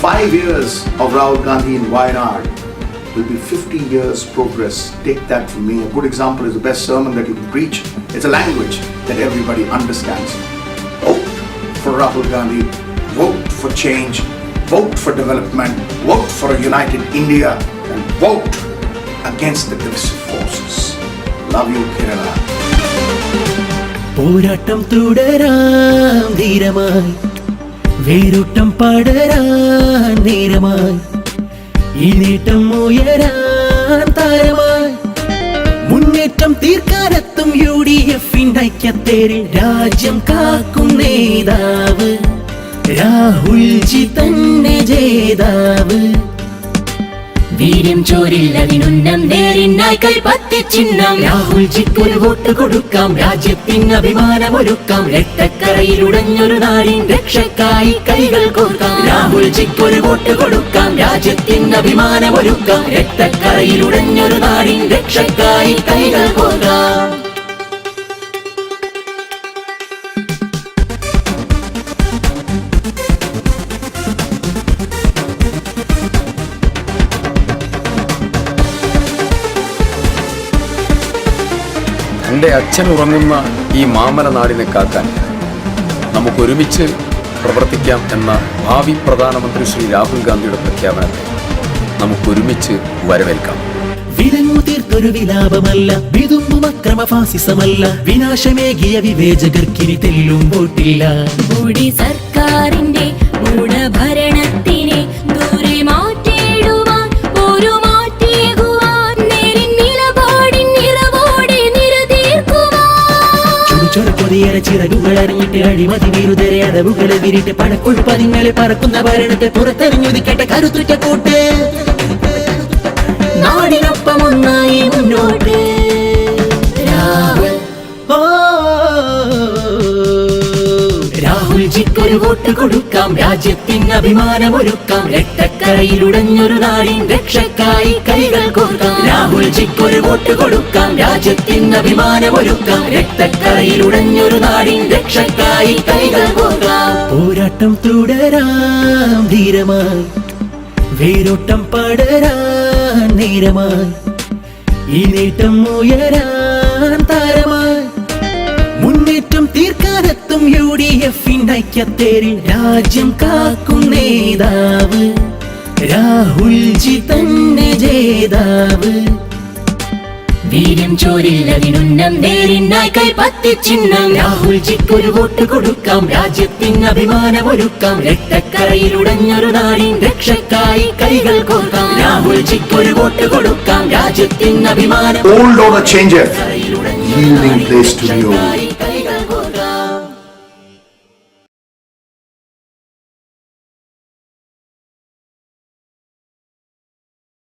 five years of Rahul Gandhi in Wayanad will be 50 years progress. Take that from me. A good example is the best sermon that you can preach. It's a language that everybody understands. Vote for Rahul Gandhi. Vote for change. Vote for development. Vote for a united India. And vote against the divisive forces. Love you, Kerala. പോരാട്ടം തുടരാം ധീരമായി വേരോട്ടം പടരാൻ നേരമായി. ഈ നേട്ടം ഉയരാൻ താരമായി. മുന്നേറ്റം തീർക്കാനെത്തും U D എഫിന്റെ ഐക്യത്തേരിൽ രാജ്യം കാക്കും നേതാവ്. രാഹുൽ ജി തന്നെ ജേതാവ്. വീര്യം ചോരില്ലതിനുന്നം കൈ പത്തി ചിഹ്നം. രാഹുൽ ജിക്കൊരു വോട്ട് കൊടുക്കാം രാജ്യത്തിന് അഭിമാനമൊരുക്കാം രക്തക്കറയിലുടഞ്ഞൊരു നാടിൻ രക്ഷക്കായി കൈകൾ കോർക്കാം. രാഹുൽ ജിക്കൊരു വോട്ട് കൊടുക്കാം രാജ്യത്തിന് അഭിമാനമൊരുക്കാം രക്തക്കറയിലുടഞ്ഞൊരു നാടിൻ രക്ഷക്കായി കൈകൾ എന്റെ അച്ഛൻ ഉറങ്ങുന്ന ഈ മാമല നാടിനെ കാക്കാൻ നമുക്കൊരുമിച്ച് പ്രവർത്തിക്കാം എന്ന ഭാവി പ്രധാനമന്ത്രി ശ്രീ രാഹുൽ ഗാന്ധിയുടെ പ്രഖ്യാപനത്തെ നമുക്കൊരുമിച്ച് വരവേൽക്കാം. വിലങ്ങു തീർത്തൊരു വിലാപമല്ല വിതുമ്പും അക്രമ ഫാസിസമല്ല വിനാശമേകിയ വിവേചകർക്കിനി തെല്ലും വോട്ടില്ല. മോഡി കൊതിയേറ ചിറകുകൾ അറിഞ്ഞിട്ട് അഴിമതി വിരുദ്ധരെ അടവുകളെ വിരിട്ട് പടക്കൊഴുപ്പതിങ്ങളെ പറക്കുന്ന ഭരണത്തെ പുറത്തെറിഞ്ഞുദിക്കട്ടെ കരുത്തുറ്റ കൂട്ട്. നാടിനൊപ്പം ഒന്നായി മുന്നോട്ട്. രാഹുൽ. ഓ, രാഹുൽ ജിക്കൊരു വോട്ട് കൊടുക്കാം. രാജ്യത്തിന് അഭിമാനമൊരുക്കാം. രക്തക്കരയിലുടഞ്ഞൊരു നാടിൻ രക്ഷക്കായി കൈകൾ കോർക്കാം. രാഹുൽ ജിക്കൊരു വോട്ട് കൊടുക്കാം. രാജ്യത്തിന് അഭിമാനമൊരുക്കാം. രക്തക്കരയിലുടഞ്ഞൊരു നാടിൻ രക്ഷക്കായി കൈകൾ പോകാം. പോരാട്ടം തുടരാം ധീരമായി. വേരോട്ടം പടരാൻ നേരമായി. ഈ നേട്ടം ഉയരാൻ താരമായി. മുന്നേറ്റം തീർക്കാനെത്തും യു ഡി എഫിന്റെ ഐക്യത്തേരിൽ രാജ്യം കാക്കും നേതാവ്. രാഹുൽജി തന്നെ ജേതാവ്. വീര്യം ചോരില്ലതിനുന്നം നേരിനായി കൈപ്പത്തി ചിഹ്നം. രാഹുൽ ജിക്കൊരു വോട്ട് കൊടുക്കാം രാജ്യത്തിന് അഭിമാനമൊരുക്കാം. രക്തക്കരയിലുടഞ്ഞൊരു നാടിൻ രക്ഷക്കായി കൈകൾ കോർക്കാം. രാഹുൽ ജിക്കൊരു വോട്ട് കൊടുക്കാം രാജ്യത്തിന് അഭിമാനം.